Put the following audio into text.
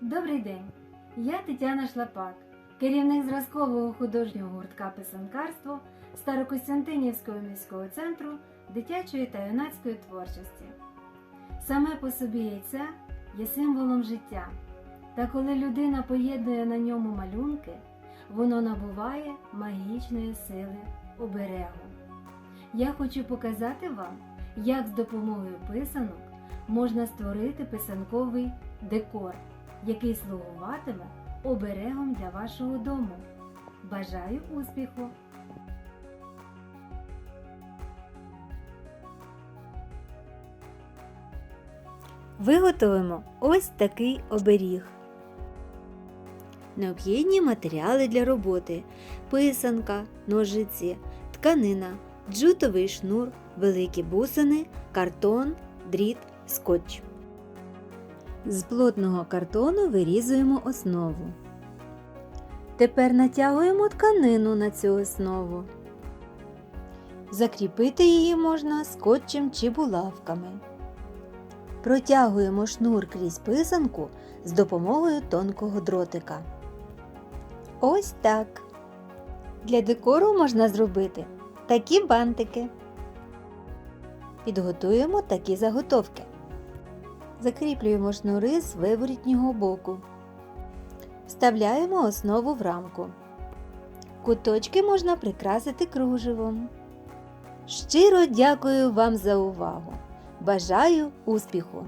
Добрий день! Я Тетяна Шлапак, керівник зразкового художнього гуртка писанкарство Старокостянтинівського міського центру дитячої та юнацької творчості. Саме по собі яйця є символом життя, та коли людина поєднує на ньому малюнки, воно набуває магічної сили оберегу. Я хочу показати вам, як з допомогою писанок можна створити писанковий декор, який слугуватиме оберегом для вашого дому. Бажаю успіху! Виготовимо ось такий оберіг. Необхідні матеріали для роботи: писанка, ножиці, тканина, джутовий шнур, великі бусини, картон, дріт, скотч. З плотного картону вирізуємо основу. Тепер натягуємо тканину на цю основу. Закріпити її можна скотчем чи булавками. Протягуємо шнур крізь писанку з допомогою тонкого дротика. Ось так. Для декору можна зробити такі бантики. Підготуємо такі заготовки. Закріплюємо шнури з виворітнього боку. Вставляємо основу в рамку. Куточки можна прикрасити кружевом. Щиро дякую вам за увагу! Бажаю успіху!